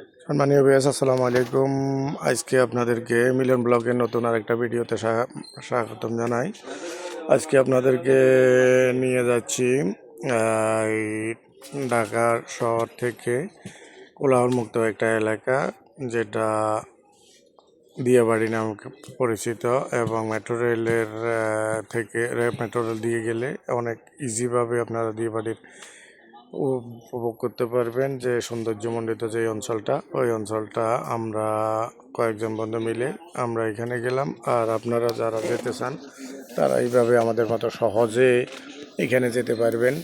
সম্মানীয় বিয়াস আসসালামু আলাইকুম। আজকে আপনাদেরকে মিলন ব্লগের নতুন আরেকটা ভিডিওতে স্বা- স্বাগতম জানাই। আজকে আপনাদেরকে নিয়ে যাচ্ছি ঢাকার শহর থেকে কোলাহল মুক্ত একটা এলাকা, যেটা দিয়াবাড়ি নাম পরিচিত এবং মেট্রো রেলের থেকে মেট্রো রেল দিয়ে গেলে অনেক ইজিভাবে আপনারা দিয়াবাড়ির উপভোগ করতে পারবেন যে সৌন্দর্যমণ্ডিত যে অঞ্চলটা, ওই অঞ্চলটা আমরা কয়েকজন বন্ধু মিলে আমরা এখানে গেলাম। আর আপনারা যারা যেতে চান, তারা এইভাবে আমাদের মতো সহজে এখানে যেতে পারবেন।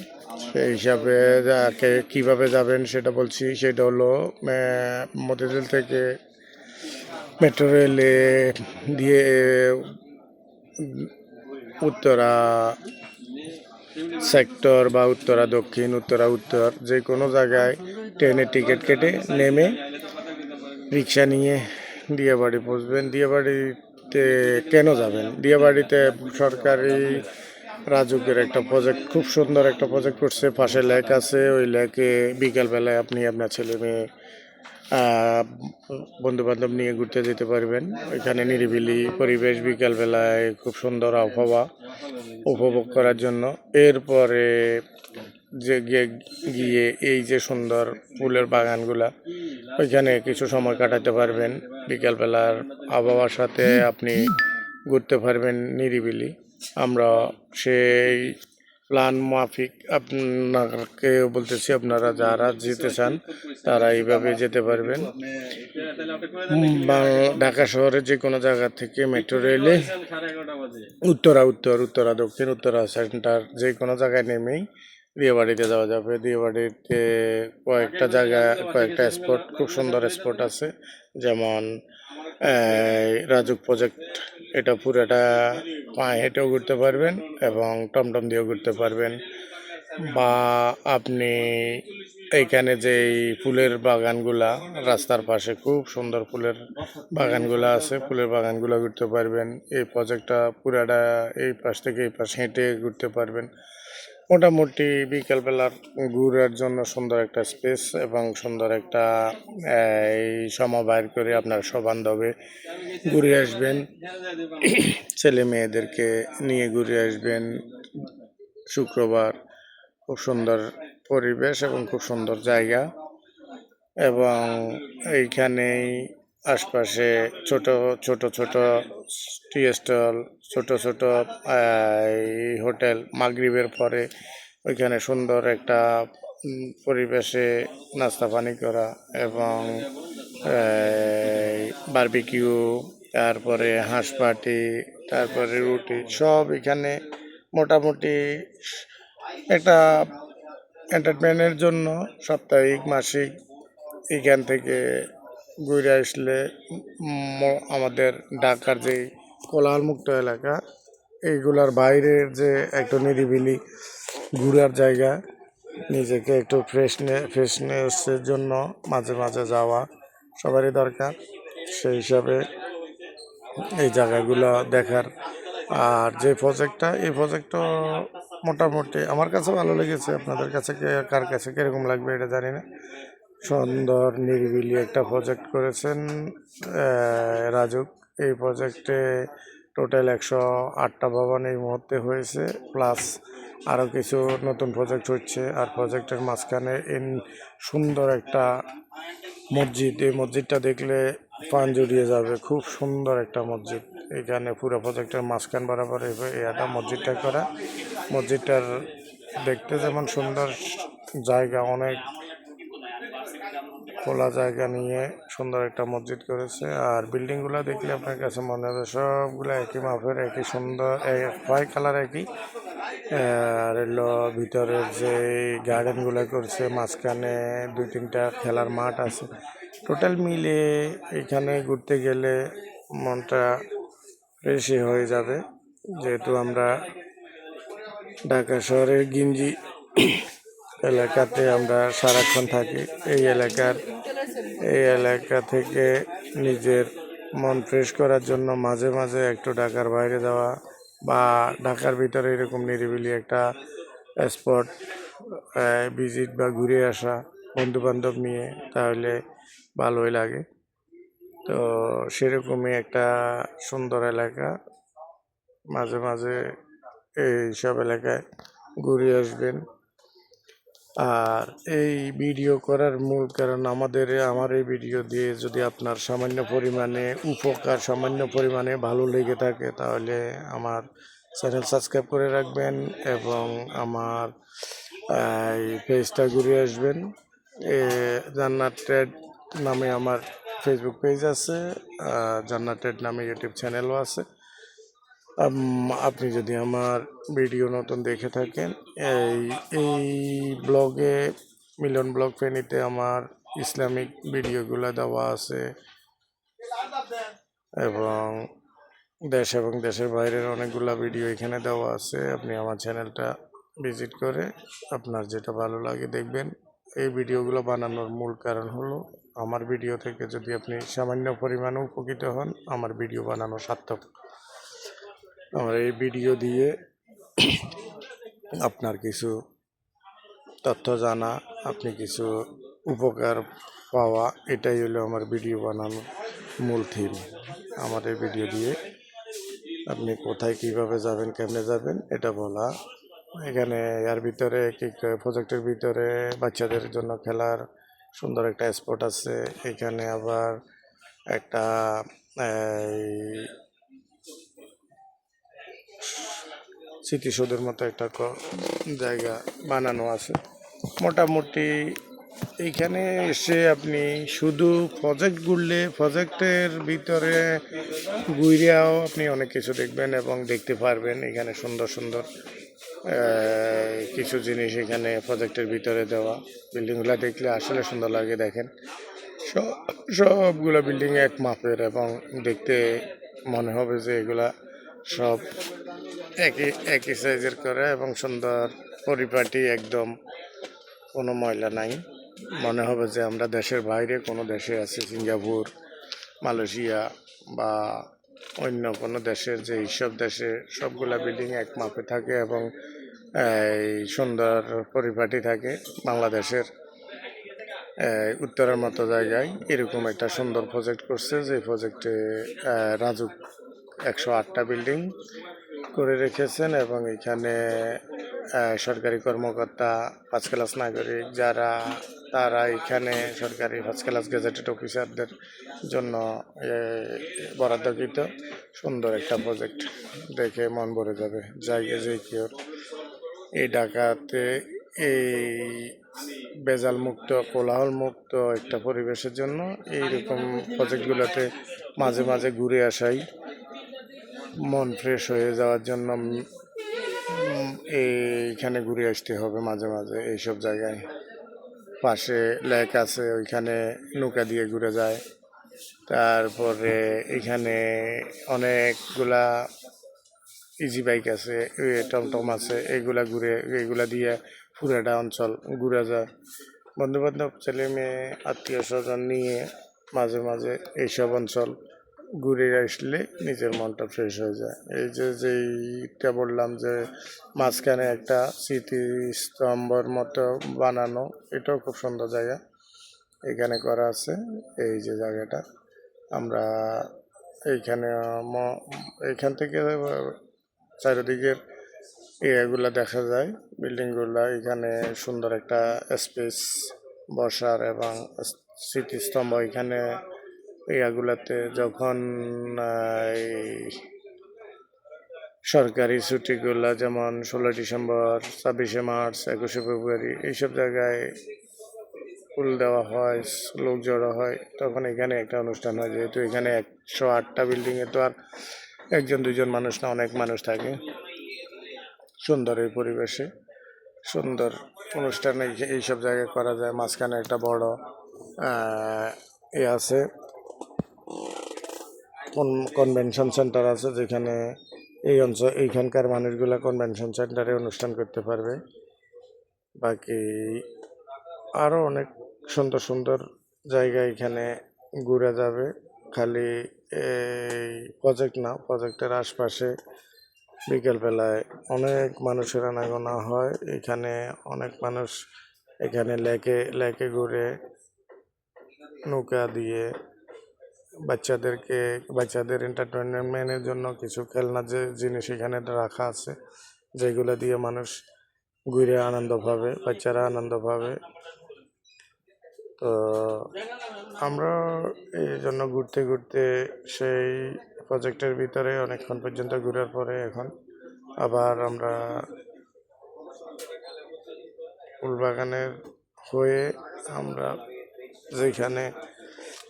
সেই হিসাবে যাকে কীভাবে যাবেন সেটা বলছি, সেটা হলো মতিঝিল থেকে মেট্রো রেলে দিয়ে উত্তরা সেক্টর বা উত্তরা, দক্ষিণ, উত্তরা, উত্তর, যে কোনো জায়গায় ট্রেনের টিকিট কেটে নেমে রিক্সা নিয়ে দিয়াবাড়ি পৌঁছবেন। দিয়াবাড়িতে কেন যাবেন? দিয়াবাড়িতে সরকারি রাজুকের একটা প্রজেক্ট খুব সুন্দর একটা প্রজেক্ট করছে। পাশে লেক আছে, ওই লেকে বিকালবেলায় আপনি আপনার ছেলে মেয়ে বন্ধু বান্ধব নিয়ে ঘুরতে যেতে পারবেন। ওইখানে নিরিবিলি পরিবেশ বিকালবেলায় খুব সুন্দর আবহাওয়া উপভোগ করার জন্য। এরপরে যে গিয়ে এই যে সুন্দর ফুলের বাগানগুলা, ওইখানে কিছু সময় কাটাতে পারবেন। বিকালবেলার আবহাওয়ার সাথে আপনি ঘুরতে পারবেন নিরিবিলি। আমরা সেই প্ল্যান মাফিক আপনাকে বলতেছি, আপনারা যারা যেতে চান, তারা এইভাবে যেতে পারবেন। ঢাকা শহরের যে কোনো জায়গা থেকে মেট্রো রেলে উত্তরা, উত্তর, উত্তরা, দক্ষিণ, উত্তরা সেন্টার যে কোনো জায়গায় নেমেই দিয়াবাড়িতে যাওয়া যাবে। দিয়াবাড়িতে কয়েকটা জায়গা, কয়েকটা স্পট খুব সুন্দর স্পট আছে, যেমন রাজুক প্রজেক্ট এটা পুরোটা পা হেঁটেও ঘুরতে পারবেন এবং টমটম দিয়েও ঘুরতে পারবেন। বা আপনি এইখানে যে ফুলের বাগানগুলা, রাস্তার পাশে খুব সুন্দর ফুলের বাগানগুলা আছে, ফুলের বাগানগুলো ঘুরতে পারবেন। এই প্রজেক্টটা পুরাটা এই পাশ থেকে এই পাশে হেঁটে ঘুরতে পারবেন। মোটামুটি বিকালবেলার ঘুরার জন্য সুন্দর একটা স্পেস এবং সুন্দর একটা এই সময় বাইর করে আপনার সবান্ধবে ঘুরে আসবেন। ছেলে মেয়েদেরকে নিয়ে ঘুরে আসবেন। শুক্রবার খুব সুন্দর পরিবেশ এবং খুব সুন্দর জায়গা। এবং এইখানেই আশপাশে ছোট ছোট ছোট টি স্টল ছোট ছোট হোটেল মাগরিবের পরে ওইখানে সুন্দর একটা পরিবেশে নাস্তা পানি করা এবং বারবিকিউ তারপরে হাঁস পাটি, তারপরে রুটি, সব এখানে মোটামুটি একটা এন্টারটেনমেন্টের জন্য সাপ্তাহিক, মাসিক এখান থেকে ঘুরে আসলে আমাদের ঢাকার যে কোলাহলমুক্ত এলাকা, এইগুলার বাইরের যে একটু নিরিবিলি ঘোরার জায়গা, নিজেকে একটু ফ্রেশনে ফ্রেশনেসের জন্য মাঝে মাঝে যাওয়া সবারই দরকার। সেই হিসাবে এই জায়গাগুলো দেখার। আর যে প্রজেক্টটা এই প্রজেক্টটা মোটামুটি আমার কাছে ভালো লেগেছে। আপনাদের কাছে কার কাছে কীরকম লাগবে এটা জানি না। সুন্দর, নিরিবিলি একটা প্রজেক্ট করেছেন রাজুক। এই প্রজেক্টে টোটাল একশো আটটা ভবন এই মুহূর্তে হয়েছে প্লাস আরও কিছু নতুন প্রজেক্ট হচ্ছে। আর প্রজেক্টের মাঝখানে সুন্দর একটা মসজিদ। এই মসজিদটা দেখলে পান জড়িয়ে যাবে। খুব সুন্দর একটা মসজিদ। এখানে পুরো প্রজেক্টের মাঝখান বরাবর একটা মসজিদটা করা। মসজিদটার দেখতে যেমন সুন্দর, জায়গা অনেক। খোলা জায়গা নিয়ে সুন্দর একটা মসজিদ করেছে। আর বিল্ডিংগুলো দেখলে আপনার কাছে মনে হবে সবগুলো একই মাপের, একই সুন্দর হোয়াইট কালার একই। আর এলো ভিতরের যে গার্ডেনগুলো করছে, মাঝখানে দুই তিনটা খেলার মাঠ আছে। টোটাল মিলে এখানে ঘুরতে গেলে মনটা ফ্রেশই হয়ে যাবে। যেহেতু আমরা ঢাকা শহরের গিঞ্জি এলাকাতে আমরা সারাক্ষণ থাকি। এই এলাকার, এই এলাকা থেকে নিজের মন ফ্রেশ করার জন্য মাঝে মাঝে একটু ঢাকার বাইরে যাওয়া বা ঢাকার ভিতরে এরকম নিরিবিলি একটা স্পট ভিজিট বা ঘুরে আসা বন্ধু বান্ধব নিয়ে তাহলে ভালোই লাগে। তো সেরকমই একটা সুন্দর এলাকা। মাঝে মাঝে এই সব এলাকায় ঘুরে আসবেন। আর এই ভিডিও করার মূল কারণ আমাদের আমার এই ভিডিও দিয়ে যদি আপনার সামান্য পরিমাণে উপকার সামান্য পরিমাণে ভালো লেগে থাকে তাহলে আমার চ্যানেল সাবস্ক্রাইব করে রাখবেন এবং আমার এই পেজটা ঘুরে আসবেন। এ, জান্নাত ট্রেড নামে আমার ফেসবুক পেজ আছে আর জান্নাত ট্রেড নামে ইউটিউব চ্যানেলও আছে। আপনি যদি আমার ভিডিও নতুন দেখে থাকেন, এই এই ব্লগে মিলন ব্লগ ফেনীতে আমার ইসলামিক ভিডিওগুলো দেওয়া আছে। এবং দেশ এবং দেশের বাইরের অনেকগুলা ভিডিও এখানে দেওয়া আছে। আপনি আমার চ্যানেলটা ভিজিট করে আপনার যেটা ভালো লাগে দেখবেন। এই ভিডিওগুলো বানানোর মূল কারণ হলো, আমার ভিডিও থেকে যদি আপনি সামান্য পরিমাণে উপকৃত হন, আমার ভিডিও বানানো সার্থক। আমার এই ভিডিও দিয়ে আপনার কিছু তথ্য জানা, আপনি কিছু উপকার পাওয়া, এটাই হলো আমার ভিডিও বানানোর মূল থিম আমার এই ভিডিও দিয়ে আপনি কোথায় কীভাবে যাবেন, কেমনে যাবেন, এটা বলা। এখানে এর ভিতরে কি প্রজেক্টের ভিতরে বাচ্চাদের জন্য খেলার সুন্দর একটা স্পট আছে। এখানে আবার একটা স্মৃতিসৌধের মতো একটা জায়গা বানানো আছে। মোটামুটি এইখানে এসে আপনি শুধু প্রজেক্ট ঘুরলে প্রজেক্টের ভিতরে ঘুরিয়াও আপনি অনেক কিছু দেখবেন এবং দেখতে পারবেন। এখানে সুন্দর সুন্দর কিছু জিনিস এখানে প্রজেক্টের ভিতরে দেওয়া। বিল্ডিংগুলো দেখলে আসলে সুন্দর লাগে দেখেন। সব সবগুলো বিল্ডিং এক মাপের এবং দেখতে মনে হবে যে এগুলা সব একই একই সাইজের করে এবং সুন্দর পরিপাটি একদম কোনো ময়লা নাই। মনে হবে যে আমরা দেশের বাইরে কোনো দেশে আছি, সিঙ্গাপুর, মালয়েশিয়া বা অন্য কোনো দেশের যে এইসব দেশে সবগুলা বিল্ডিং এক মাপে থাকে এবং, এই সুন্দর পরিপাটি থাকে বাংলাদেশের উত্তরের মতো জায়গায়। এরকম একটা সুন্দর প্রজেক্ট করছে যে প্রজেক্টে রাজুক একশো আটটা বিল্ডিং করে রেখেছেন এবং এখানে সরকারি কর্মকর্তা ফার্স্ট ক্লাস নাগরিক যারা, তারা এখানে সরকারি ফার্স্ট ক্লাস গেজেটেড অফিসারদের জন্য বরাদ্দকৃত। সুন্দর একটা প্রজেক্ট দেখে মন ভরে যাবে। জায়গা যে কেউ এই ঢাকাতে এই বেজাল মুক্ত কোলাহল মুক্ত একটা পরিবেশের জন্য এইরকম প্রজেক্টগুলোতে মাঝে মাঝে ঘুরে আসাই মন ফ্রেশ হয়ে যাওয়ার জন্য এইখানে ঘুরে আসতে হবে মাঝে মাঝে এইসব জায়গায়। পাশে লেক আছে, ওইখানে নৌকা দিয়ে ঘুরে যায়। তারপরে এখানে অনেকগুলা ইজি বাইক আছে টমটম আছে, এগুলা ঘুরে, এগুলা দিয়ে পুরাটা অঞ্চল ঘুরে যায়। বন্ধু বান্ধব ছেলে মেয়ে, আত্মীয় স্বজন নিয়ে মাঝে মাঝে এইসব অঞ্চল ঘুরে আসলে নিজের মনটা ফ্রেশ হয়ে যায়। এই যে যেইটা বললাম যে মাঝখানে একটা স্মৃতিস্তম্ভর মতো বানানো, এটাও খুব সুন্দর জায়গা। এখানে করা আছে, এই যে জায়গাটা। আমরা এইখানে এইখান থেকে চারিদিকের এগুলা দেখা যায়। বিল্ডিংগুলা, এখানে সুন্দর একটা স্পেস বসার এবং স্মৃতিস্তম্ভ এখানে ইয়াগুলাতে যখন সরকারি ছুটিগুলা যেমন ষোলো ডিসেম্বর, ছাব্বিশে মার্চ, একুশে ফেব্রুয়ারি, এইসব জায়গায় ফুল দেওয়া হয়, লোক জড়ো হয়, তখন এখানে একটা অনুষ্ঠান হয়। যেহেতু এখানে একশো আটটা বিল্ডিংয়ে তো আর একজন দুজন মানুষ না, অনেক মানুষ থাকে। সুন্দর এই পরিবেশে, সুন্দর অনুষ্ঠান এই- এইসব জায়গায় করা যায়। মাঝখানে একটা বড় এ আছে। কনভেনশন সেন্টার আছে যেখানে এই অঞ্চল এইখানকার মানুষগুলো কনভেনশন সেন্টারে অনুষ্ঠান করতে পারবে? বাকি আরও অনেক সুন্দর সুন্দর জায়গা এখানে ঘুরে যাবে। খালি এই প্রজেক্ট না প্রজেক্টের আশপাশে বিকেলবেলায় অনেক মানুষের আনাগোনা হয়। এখানে অনেক মানুষ এখানে লেকে লেকে ঘুরে নৌকা দিয়ে বাচ্চাদেরকে, বাচ্চাদের এন্টারটেনমেন্টের জন্য কিছু খেলনা যে জিনিস এখানে রাখা আছে, যেগুলো দিয়ে মানুষ ঘুরে আনন্দ পাবে, বাচ্চারা আনন্দ পাবে। তো আমরা এই জন্য ঘুরতে ঘুরতে সেই প্রজেক্টের ভিতরে অনেকক্ষণ পর্যন্ত ঘুরার পরে এখন আবার আমরা ফুলবাগানের হয়ে আমরা যেখানে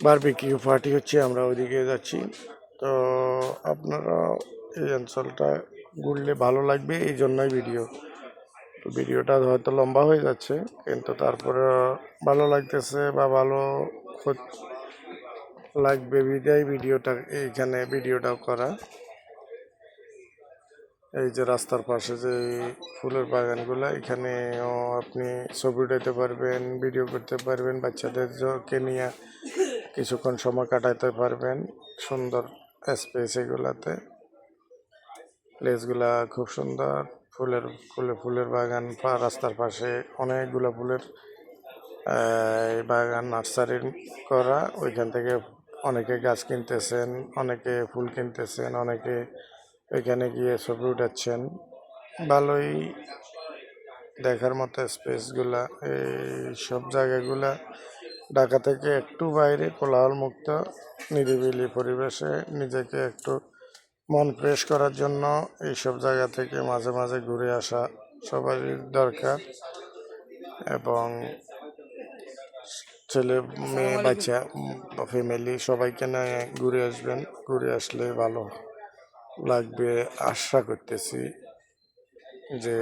বারবিকিউ পার্টি হচ্ছে, আমরা ওইদিকে যাচ্ছি। তো আপনারা এই অঞ্চলটা ঘুরলে ভালো লাগবে, এই জন্যই ভিডিও তো ভিডিওটা হয়তো লম্বা হয়ে যাচ্ছে, কিন্তু তারপরে ভালো লাগতেছে বা ভালো লাগবে বিদায় ভিডিওটা এইখানে ভিডিওটাও করা। এই যে রাস্তার পাশে যে ফুলের বাগানগুলো, এখানেও আপনি ছবি উঠাইতে পারবেন ভিডিও করতে পারবেন বাচ্চাদেরকে নিয়ে। কিছুক্ষণ সময় কাটাইতে পারবেন সুন্দর স্পেস এগুলাতে। প্লেসগুলা খুব সুন্দর। ফুলের, ফুলে, ফুলের বাগান রাস্তার পাশে অনেকগুলো ফুলের বাগান নার্সারি করা। ওইখান থেকে অনেকে গাছ কিনতেছেন, অনেকে ফুল কিনতেছেন, অনেকে ওইখানে গিয়ে ছবি উঠাচ্ছেন। ভালোই দেখার মতো স্পেসগুলা এই সব জায়গাগুলা ঢাকা থেকে একটু বাইরে কোলাহল মুক্ত নিরিবিলি পরিবেশে নিজেকে একটু মন ফ্রেশ করার জন্য এইসব জায়গা থেকে মাঝে মাঝে ঘুরে আসা সবারই দরকার। এবং ছেলে মেয়ে বাচ্চা ফ্যামিলি সবাইকে নিয়ে ঘুরে আসবেন। ঘুরে আসলে ভালো লাগবে। আশা করতেছি যে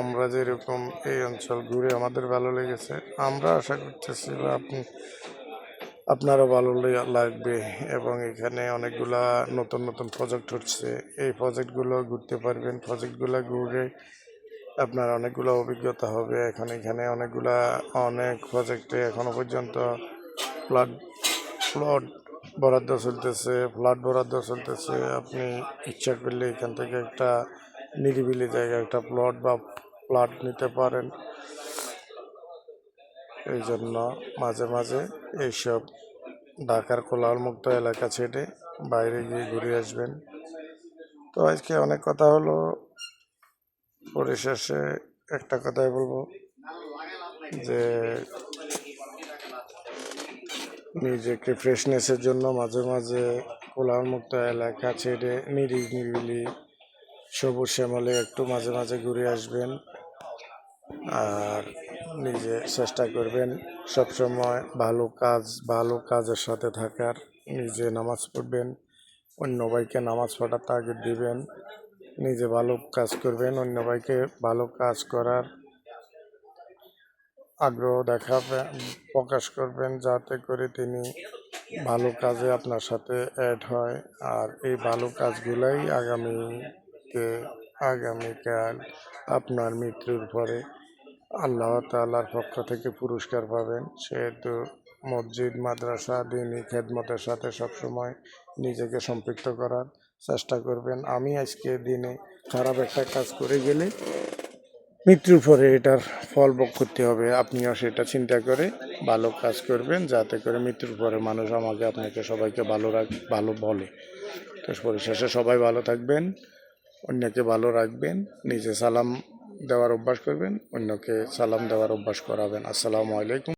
আমরা যেরকম এই অঞ্চল ঘুরে আমাদের ভালো লেগেছে, আমরা আশা করতেছি বা আপনি, আপনারও ভালো লাগবে এবং এখানে অনেকগুলা নতুন নতুন প্রজেক্ট হচ্ছে। এই প্রজেক্টগুলো ঘুরতে পারবেন প্রজেক্টগুলো ঘুরে আপনার অনেকগুলো অভিজ্ঞতা হবে। এখন এখানে অনেকগুলা, অনেক প্রজেক্টে এখনও পর্যন্ত ফ্লাড ফ্লড বরাদ্দ চলতেছে ফ্লাড বরাদ্দ চলতেছে। আপনি ইচ্ছা করলে এখান থেকে একটা নিরিবিলি জায়গা একটা প্লট বা ফ্ল্যাট নিতে পারেন। এই জন্য মাঝে মাঝে এইসব ঢাকার কোলাহল মুক্ত এলাকা ছেড়ে বাইরে গিয়ে ঘুরে আসবেন। তো আজকে অনেক কথা হলো। পরিশেষে একটা কথাই বলব যে, নিজেকে ফ্রেশনেসের জন্য মাঝে মাঝে কোলাহল মুক্ত এলাকা ছেড়ে নিরিবিলি সবুজ শ্যামলে একটু মাঝে মাঝে ঘুরে আসবেন। আর নিজে চেষ্টা করবেন সবসময় ভালো কাজ, ভালো কাজের সাথে থাকার। নিজে নামাজ পড়বেন, অন্য ভাইকে নামাজ পড়ার তাগিদ দিবেন। নিজে ভালো কাজ করবেন, অন্য ভাইকে ভালো কাজ করার আগ্রহ দেখাবে প্রকাশ করবেন যাতে করে তিনি ভালো কাজে আপনার সাথে অ্যাড হয়। আর এই ভালো কাজগুলাই আগামীতে, আগামীকাল আপনার মৃত্যুর পরে আল্লাহ তাআলার পক্ষ থেকে পুরস্কার পাবেন। সেহেতু মসজিদ, মাদ্রাসা দিনই খেদমতের সাথে সবসময় নিজেকে সম্পৃক্ত করার চেষ্টা করবেন। আমি আজকে দিনে খারাপ একটা কাজ করে গেলে মৃত্যুর পরে এটার ফল ভোগ করতে হবে। আপনিও সেটা চিন্তা করে ভালো কাজ করবেন, যাতে করে মৃত্যুর পরে মানুষ আমাকে, আপনাকে সবাইকে ভালো রাখ, ভালো বলে। তো পরিশেষে সবাই ভালো থাকবেন, অন্যকে ভালো রাখবেন, নিজে সালাম দেওয়ার অভ্যাস করবেন অন্যকে সালাম দেওয়ার অভ্যাস করাবেন। আসসালামু আলাইকুম।